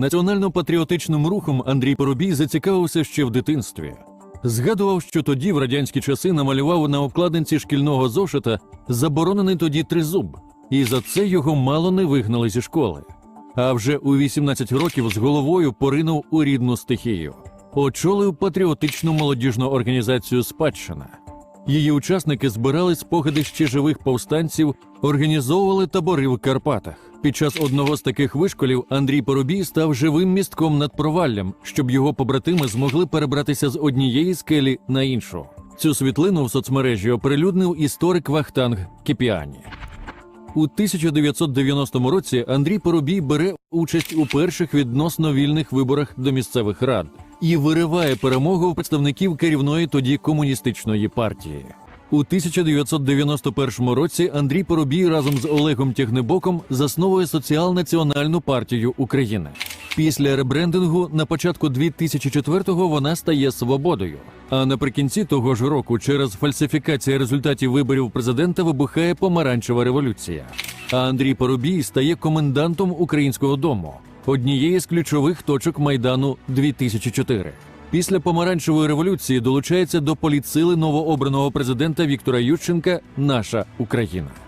Національно-патріотичним рухом Андрій Поробій зацікавився ще в дитинстві. Згадував, що тоді в радянські часи намалював на обкладинці шкільного зошита заборонений тоді тризуб, і за це його мало не вигнали зі школи. А вже у 18 років з головою поринув у рідну стихію. Очолив патріотичну молодіжну організацію Спадщина. Її учасники збирали спогади ще живих повстанців, організовували табори в Карпатах. Під час одного з таких вишколів Андрій Поробій став живим містком над проваллям, щоб його побратими змогли перебратися з однієї скелі на іншу. Цю світлину в соцмережі оприлюднив історик Вахтанг Кіпіані. У 1990 році Андрій Поробій бере участь у перших відносно вільних виборах до місцевих рад і вириває перемогу представників керівної тоді комуністичної партії. У 1991 році Андрій Поробій разом з Олегом Тягнебоком засновує Соціал-національну партію України. Після ребрендингу на початку 2004-го вона стає свободою. А наприкінці того ж року, через фальсифікацію результатів виборів президента, вибухає помаранчева революція. А Андрій Поробій стає комендантом українського дому, однієї з ключових точок майдану 2004. Після помаранчевої революції долучається до політсили новообраного президента Віктора Ющенка Наша Україна.